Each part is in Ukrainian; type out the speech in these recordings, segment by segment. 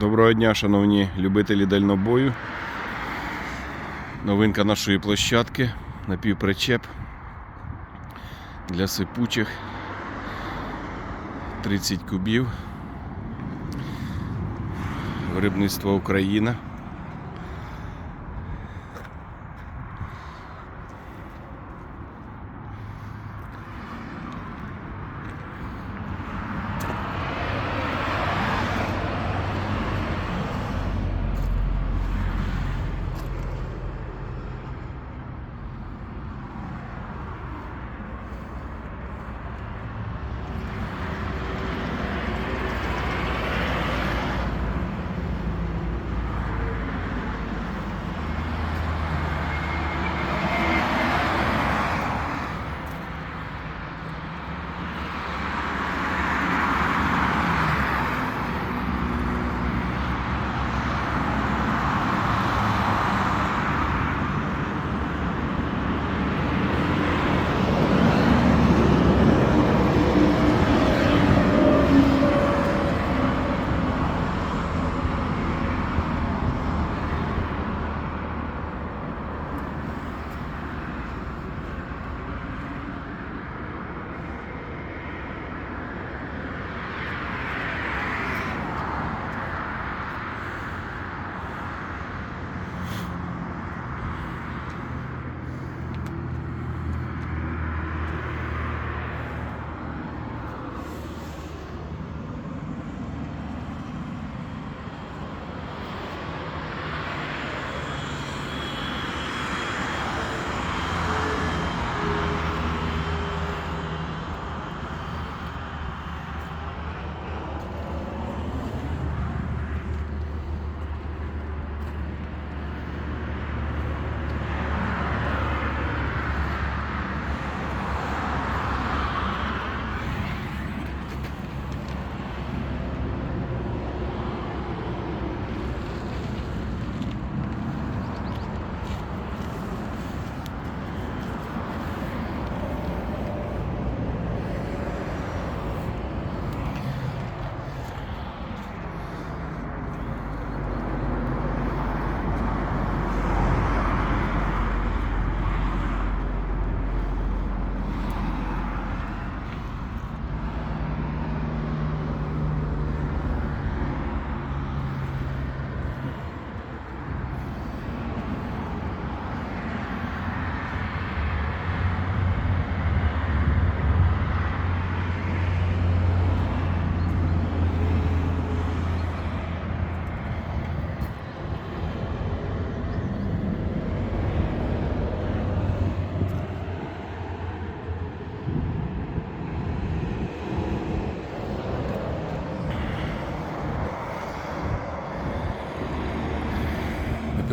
Доброго дня, шановні любителі дальнобою. Новинка нашої площадки. Напівпричеп для сипучих 30 кубів. Виробництво Україна.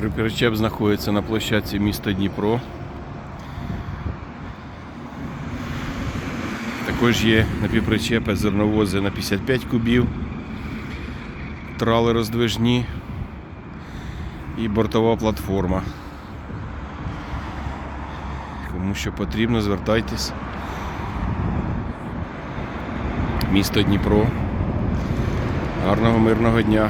Причеп знаходиться на площадці міста Дніпро. Також є напівпричепи зерновози на 55 кубів, трали роздвижні і бортова платформа. Кому що потрібно, звертайтесь. Місто Дніпро. Гарного мирного дня!